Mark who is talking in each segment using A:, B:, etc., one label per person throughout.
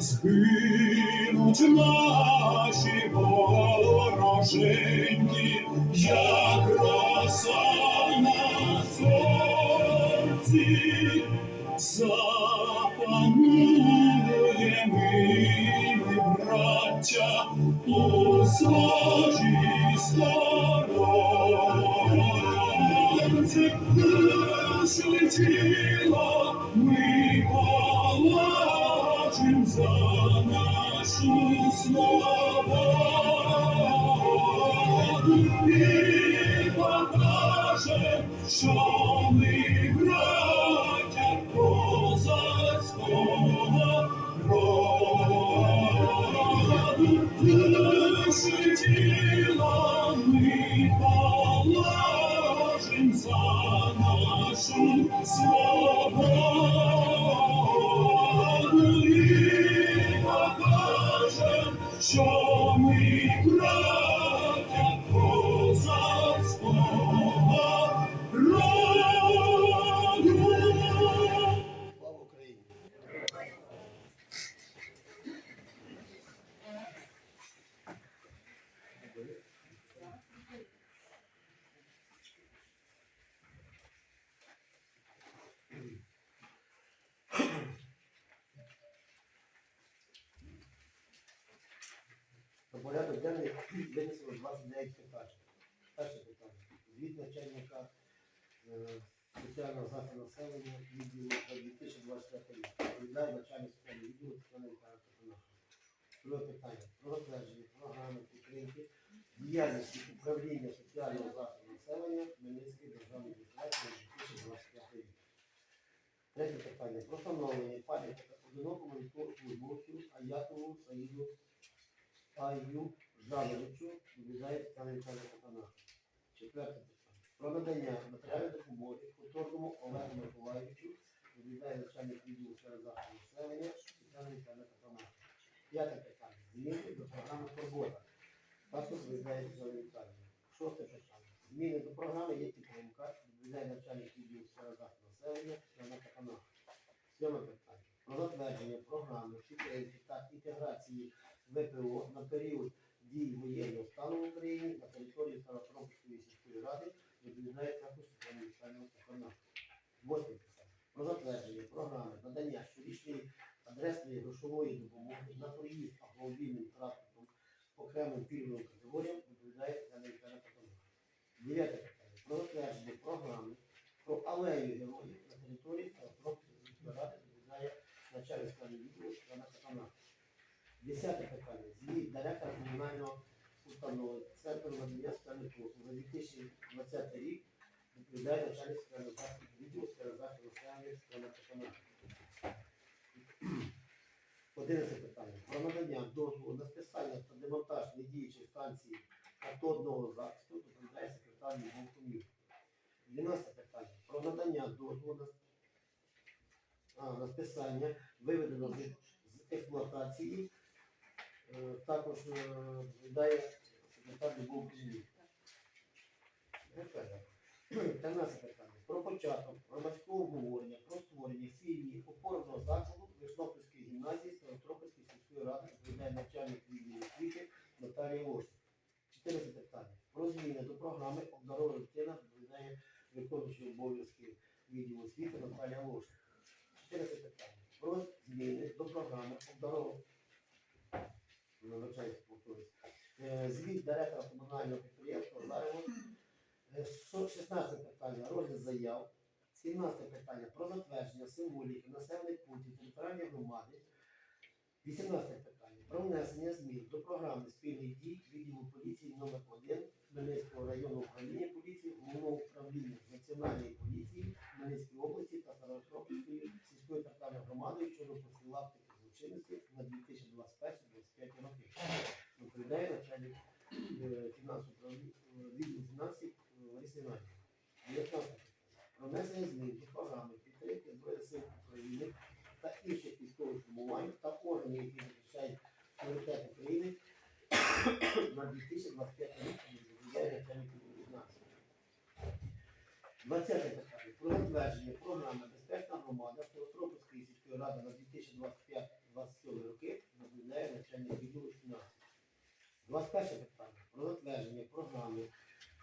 A: Згинуть наші вороженьки, як роса на сонці, запанує ми, браття, у своїй положим за нашу свободу і покажем, що
B: порядок денний винесено 29 питань. Перше питання. Звіт начальника е, соціального захисту населення відділу за 2024 рік. Відповідає начальник соціального відділу Віталія Петрунаха. Друге питання. Про програми підтримки діяльності управління соціального захисту населення Хмельницької державної адміністрації на 2025 рік. Третє питання. Про встановлення пам'ятника одинокому військовослужбовцю Аякову Саїду Аю Жановичу відповідає Тетяна Віталія Петрунаха. Четверте питання. Про надання матеріальної допомоги культурному Олегу Миколаївичу, відповідає начальник відділу сфери захисту населення Тетяна Віталія Петрунаха. П'яте питання. Зміни до програми «Турбота». Також відповідає Тетяна Віталіївна. Шосте питання. Зміни до програми є підтримка, відповідає начальник відділу сфери захисту населення Тетяна Петрунаха. Сьоме питання. Про затвердження програми підтримки та інтеграції ВПО на період дії воєнного стану в Україні на території Старотропської сільської ради відповідає також Віталіївна Петрунаха. Восьме питання. Про затвердження програми надання щорічної адресної грошової допомоги на проїзд автомобільним транспортом окремим пільговим категоріям відповідає Тетяна Віталіївна Дев'яте питання. Про затвердження програми про алею героїв на території Старотропської сільської ради відповідає начальник стану відділу Тетяна Петрунаха. Десяте питання. Звіт директора комунального установи Центру надання соціальних послуг за 2020 рік відповідає начальник захисту відділу населення Світлана Петрунаха. Одинадцяте питання. Про надання дозволу на списання та демонтаж недіючих станції катодного захисту відповідає секретар Мінкомів. Дванадцяте питання. Про надання дозволу на, а, на списання виведеного з, експлуатації також дає секретар Любов Кузьмів. 13 питання. Про початок громадського обговорення про створення філії опорного закладу Вишнопільської гімназії Старотропільської сільської ради відповідає начальник відділу освіти Наталія Лось. 14 питання. Про зміни до програми обдарова дитина відповідає виконуючий обов'язки відділу освіти Наталія Лось. 14 питання. Про зміни до програми обдарова вибачаюсь, повторюсь. Е, Звіт директора комунального підприємства Зарево. Е, шо- 16 питання. Розгляд заяв. 17 питання. Про затвердження символіки населених пунктів територіальної громади. 18 питання. Про внесення змін до програми спільних дій відділу поліції номер 1 Хмельницького районного управління поліції, головного управління Національної поліції Хмельницької області та Старостропільської сільської територіальної громади щодо профілактики злочинності на 2021-2025 роки. Відповідає начальник е, фінансового е, відділу фінансів е, Лариса Іванівна. 19 про внесення програми підтримки Збройних сил України та інших військових формувань та органів, які захищають пріоритет України на 2025 рік начальнику виконавця. 20 питання. Про затвердження програми Безпечна громада Старостропольської сільської ради на 2025-2027 роки наблюдає начальник відділу фінансів. 21 питання. Про затвердження програми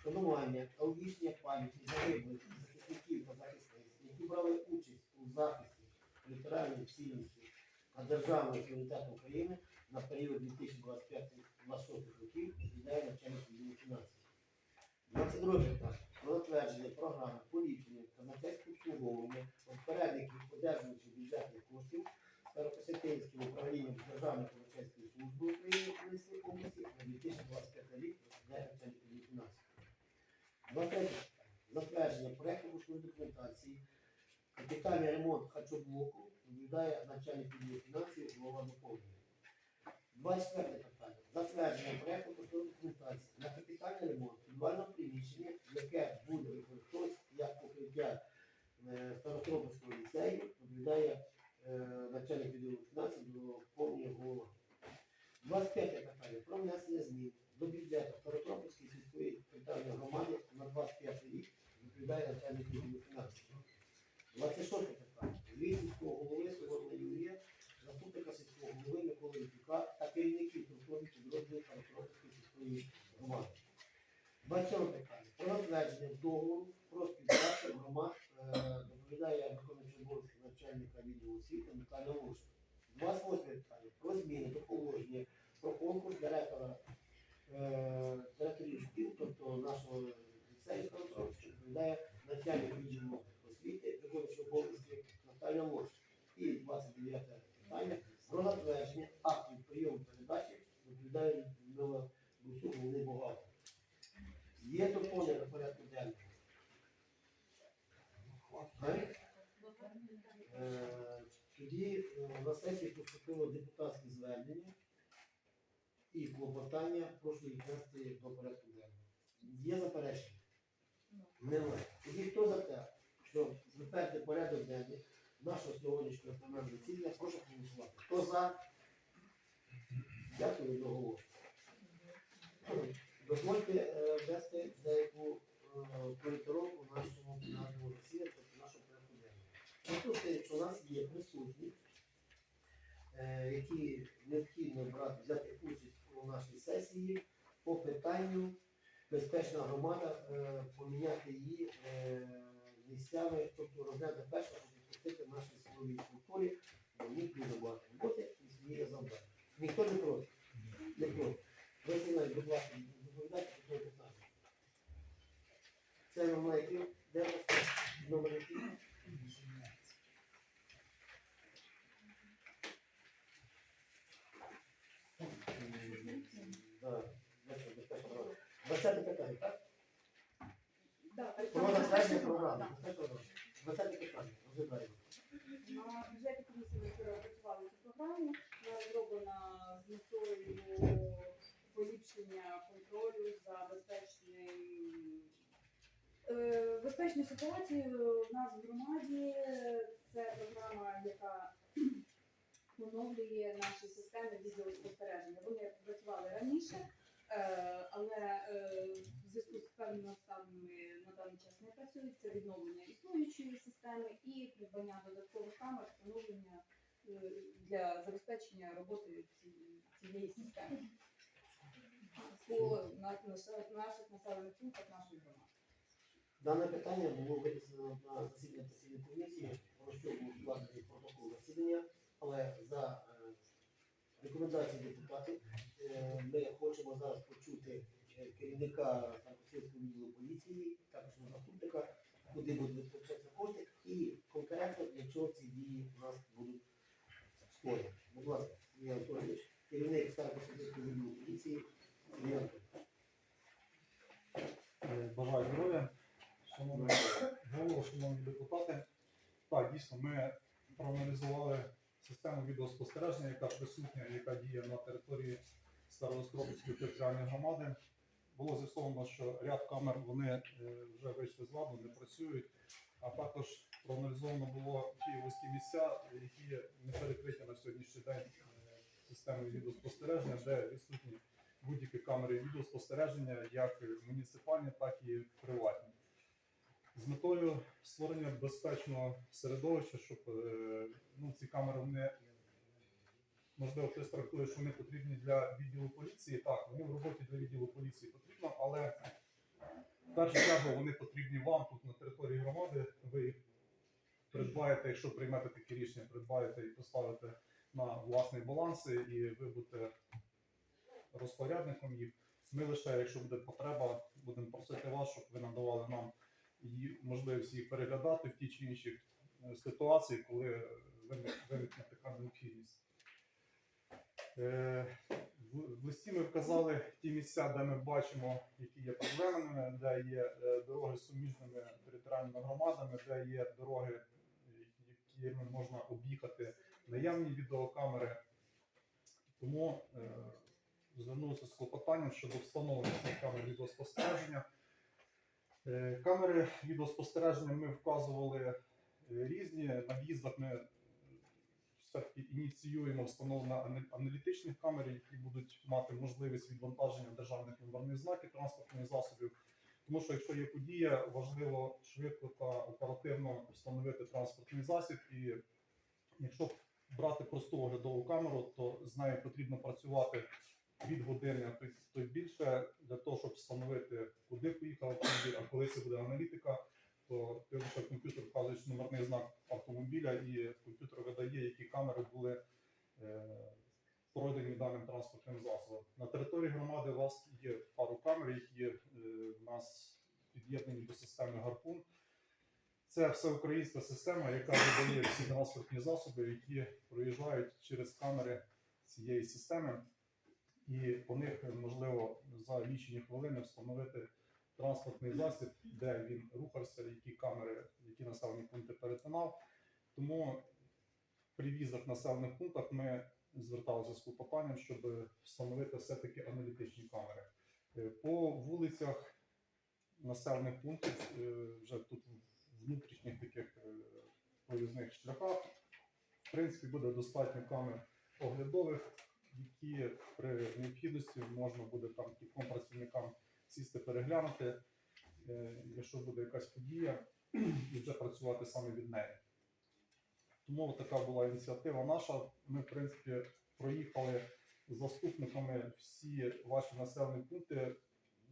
B: вшанування та увічнення пам'яті загиблих захисників та захисниць, які брали участь у захисті територіальної цілісності та державного суверенітету України на період 2025-2026 років відповідає начальник відділу фінансів. 22 питання. Про затвердження програми поліпшення та казначейського обслуговування розпорядників одержувачів бюджетних коштів Старокосятинським управлінням Державної казначейської служби України в Хмельницькій області на 2025 рік відповідає начальник відділу фінансів. 23 питання. Затвердження проекту грошової документації Капітальний ремонт харчоблоку відповідає начальник відділу фінансів голова доповнення. 24 питання. Затвердження проекту грошової документації на капітальний ремонт підвального приміщення, яке буде використовуватися як покриття е, Старостропольського ліцею, відповідає е, начальник відділу фінансів доповнює голова. 25 питання. Про внесення змін до бюджету Старостропольської сільської територіальної громади на 25 рік відповідає начальник відділу фінансів. 26 питання. Сільського голови Соломна Юрія, заступника сільського голови Миколи Вітюка та керівників структурних підрозділів Старостропольської сільської громади. 27 питання. Про затвердження договору про співпрацю громад е, доповідає виконуючий обов'язки начальника відділу освіти Михайло Лушко. 28 питання. Про зміни до положення про конкурс директора е, директорів шкіл, тобто нашого ліцею Старостропольського, доповідає начальник відділу освіти, виконуючий обов'язки Наталя Лошко. І 29 питання. Про затвердження актів прийому передачі доповідає Людмила Бусюк, головний бухгалтер. Є доповнення до порядку денного? Е? Тоді е, на сесії поступило депутатське звернення і клопотання прошу їх внести до порядку денного. Є заперечення? Немає. Тоді хто за те, щоб затвердити порядок денний нашого сьогоднішнього пленарного засідання, прошу голосувати. Хто за? Дякую до голови. Дозвольте е, ввести деяку е, коректировку в нашому пленарному засіданні, тобто нашому порядку денному. Послухайте, що у нас є присутні, е, які необхідно брати, взяти участь у нашій сесії по питанню безпечна громада, е, поміняти її е, місцями, тобто розглянути перше, щоб відпустити в нашій силовій структурі, бо в них дуже багато роботи і своє завдання. Ніхто не проти. Не проти. Ви знаєте, будь ласка, доповідайте по цьому питанню. Це номер який? Де у нас номер який? Да, безпечна, безпечна громада. Двадцяте питання, так?
C: Да,
B: Про затвердження програми. Безпечна громада. Двадцяте питання. Розглядаємо.
C: На бюджеті комісії ми перепрацювали цю програму. Вона розроблена з метою поліпшення контролю за безпечним е, безпечну ситуацію в нас в громаді. Це програма, яка оновлює наші системи відеоспостереження. Вони працювали раніше, е, але е, в зв'язку з певними обставинами на даний час не працюють. Це відновлення існуючої системи і придбання додаткових камер, встановлення е, для забезпечення роботи цієї системи по наших населених пунктах нашої громади.
B: Дане питання було винесено на засідання постійної комісії, про що був складений протокол засідання, але за е, рекомендацією депутатів е, ми хочемо зараз почути е, керівника Старокосівського відділу поліції, також заступника, куди будуть витрачатися кошти, і конкретно для чого ці дії у нас будуть скоєні. Будь ласка, Сергій Анатолійович, керівник Старокосівського відділу поліції, Сергій Анатолійович.
D: Ми проаналізували систему відеоспостереження, яка присутня, яка діє на території Староостровської територіальної громади. Було з'ясовано, що ряд камер вони е, вже вийшли з ладу, не працюють. А також проаналізовано було ті вузькі місця, які не перекриті на сьогоднішній день е, системою відеоспостереження, де відсутні будь-які камери відеоспостереження, як муніципальні, так і приватні. З метою створення безпечного середовища, щоб е, ну, ці камери вони можливо хтось трактує, що вони потрібні для відділу поліції. Так, вони в роботі для відділу поліції потрібно, але в першу чергу вони потрібні вам тут на території громади. Ви їх придбаєте, якщо приймете таке рішення, придбаєте і поставите на власний баланс, і ви будете розпорядником їх. Ми лише, якщо буде потреба, будемо просити вас, щоб ви надавали нам її можливість їх переглядати в ті чи інші е, ситуації, коли виникне така необхідність. Е, В листі ми вказали ті місця, де ми бачимо, які є проблемами, де є е, дороги з суміжними територіальними громадами, де є дороги, якими можна об'їхати наявні відеокамери. Тому е, звернувся з клопотанням щодо встановлення камер відеоспостереження. Е, Камери відеоспостереження ми вказували е, різні. На в'їздах ми все-таки ініціюємо встановлення аналітичних камер, які будуть мати можливість відвантаження державних номерних знаків транспортних засобів. Тому що якщо є подія, важливо швидко та оперативно встановити транспортний засіб. І якщо брати просту оглядову камеру, то з нею потрібно працювати від години, а то, й- більше для того, щоб встановити, куди поїхав автомобіль, а коли це буде аналітика, то ти комп'ютер вказуєш номерний знак автомобіля, і комп'ютер видає, які камери були е, пройдені даним транспортним засобом. На території громади у вас є пару камер, які е, в нас під'єднані до системи Гарпун. Це всеукраїнська система, яка видає всі транспортні засоби, які проїжджають через камери цієї системи. І по них можливо за лічені хвилини встановити транспортний засіб, де він рухався, які камери, які населені пункти перетинав. Тому при візах в населених пунктах ми зверталися з клопотанням, щоб встановити все-таки аналітичні камери. Е, По вулицях населених пунктів, е, вже тут внутрішніх таких е, проїзних шляхах, в принципі, буде достатньо камер оглядових, які при необхідності можна буде там кільком працівникам сісти переглянути, е, якщо буде якась подія, і вже працювати саме від неї. Тому така була ініціатива наша. Ми, в принципі, проїхали з заступниками всі ваші населені пункти.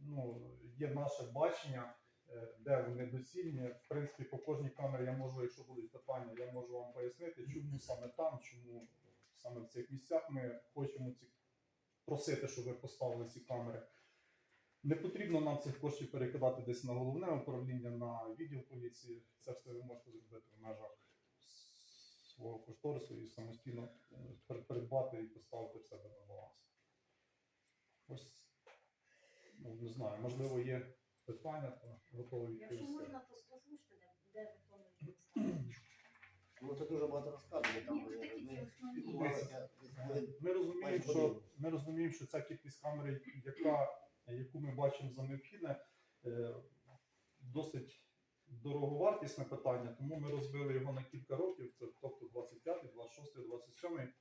D: Ну, є наше бачення, е, де вони доцільні. В принципі, по кожній камері я можу, якщо будуть питання, я можу вам пояснити, чому саме там, чому саме в цих місцях ми хочемо ці просити, щоб ви поставили ці камери. Не потрібно нам цих коштів перекидати десь на головне управління, на відділ поліції. Це все ви можете зробити в межах свого кошторису і самостійно придбати і поставити в себе на баланс. Ось ну, не знаю, можливо, є питання, то готовий
E: Якщо можна, то озвучте, де, де ви ставити.
B: Ну це дуже багато розказує. Там
E: Ні, такі ці
B: ми
E: основні.
B: спілкувалися десь хвилин
D: Ми розуміємо, що ми розуміємо, що ця кількість камер, яка, яку ми бачимо за необхідне, е, досить дороговартісне питання, тому ми розбили його на кілька років, це тобто 25, 26, 27.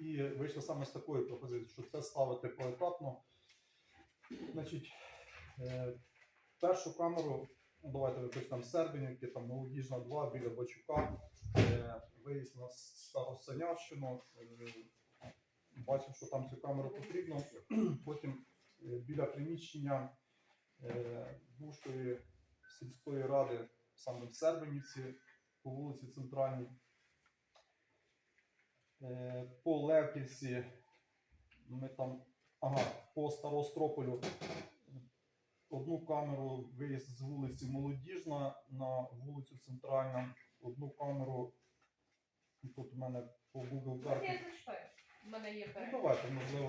D: І вийшли саме з такої пропозиції, що це ставити поетапно. Значить, е, першу камеру, давайте випишемо Сербінівки, там Молодіжна 2 біля Бачука, е, виїзд на Старосинявщину. Е, бачимо, що там цю камеру потрібно. Потім е, біля приміщення бувшої сільської ради, саме в Сербинівці, по вулиці Центральній. По Левківці ми там, ага, по Старострополю одну камеру виїзд з вулиці Молодіжна на вулицю Центральна, одну камеру. Тут у мене по Google
F: Давайте
D: карті.
F: У мене є
D: Ну,
F: перегляд.
D: давайте, можливо,